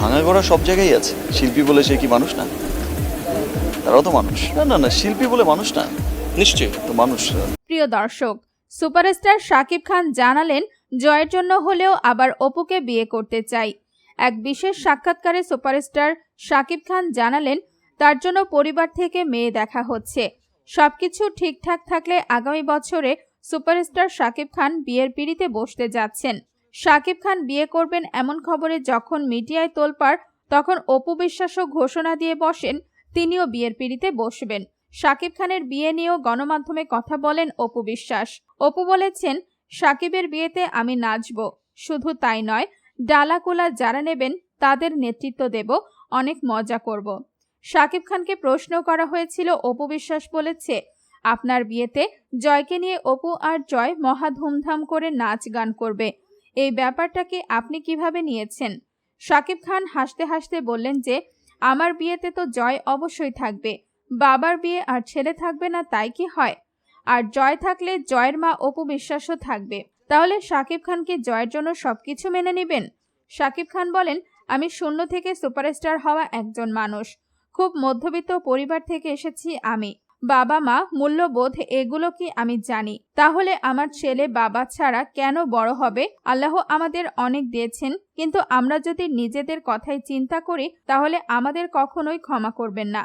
ভাঙা গড়া সব জায়গায় আছে। শিল্পী বলে সে কি মানুষ না? তারাও তো মানুষ। না না না শিল্পী বলে মানুষ না। নিশ্চয়ই। তো মানুষ প্রিয় দর্শক সুপারস্টার শাকিব খান জানালেন জয়ের জন্য হলেও আবার অপুকে বিয়ে করতে চাই। এক বিশেষ সাক্ষাৎকারে সুপারস্টার শাকিব খান জানালেন তার জন্য পরিবার থেকে মেয়ে দেখা হচ্ছে। সবকিছু ঠিকঠাক থাকলে আগামী বছরে সুপারস্টার শাকিব খান বিয়ের পিড়িতে বসতে যাচ্ছেন। শাকিব খান বিয়ে করবেন এমন খবরে যখন মিডিয়ায় তোলপাড়, তখন অপু বিশ্বাসও ঘোষণা দিয়ে বসেন, তিনিও বিয়ের পিড়িতে বসবেন। শাকিব খানের বিয়ে নিয়েও গণমাধ্যমে কথা বলেন অপু বিশ্বাস। অপু বলেছেন শাকিবের বিয়েতে আমি নাচব, শুধু তাই নয়, ডালাকোলা যারা নেবেন তাদের নেতৃত্ব দেব, অনেক মজা করব। শাকিব খানকে প্রশ্ন করা হয়েছিল, অপু বিশ্বাস বলেছে, আপনার বিয়েতে জয়কে নিয়ে অপু আর জয় মহা ধুমধাম করে নাচ গান করবে এই ব্যাপারটাকে আপনি কীভাবে নিয়েছেন? শাকিব খান হাসতে হাসতে বললেন যে, আমার বিয়েতে তো জয় অবশ্যই থাকবে। বাবার বিয়ে আর ছেলে থাকবে না তাই কি হয়? আর জয় থাকলে জয়ের মা অপু বিশ্বাসও থাকবে। তাহলে শাকিব খানকে জয়ের জন্য সবকিছু মেনে নেবেন? শাকিব খান বলেন, আমি শূন্য থেকে সুপারস্টার হওয়া একজন মানুষ। খুব মধ্যবিত্ত পরিবার থেকে এসেছি আমি। বাবা মা মূল্যবোধ, এগুলো কি আমি জানি। তাহলে আমার ছেলে বাবা ছাড়া কেন বড় হবে? আল্লাহ আমাদের অনেক দিয়েছেন, কিন্তু আমরা যদি নিজেদের কথাই চিন্তা করি, তাহলে আমাদের কখনোই ক্ষমা করবেন না।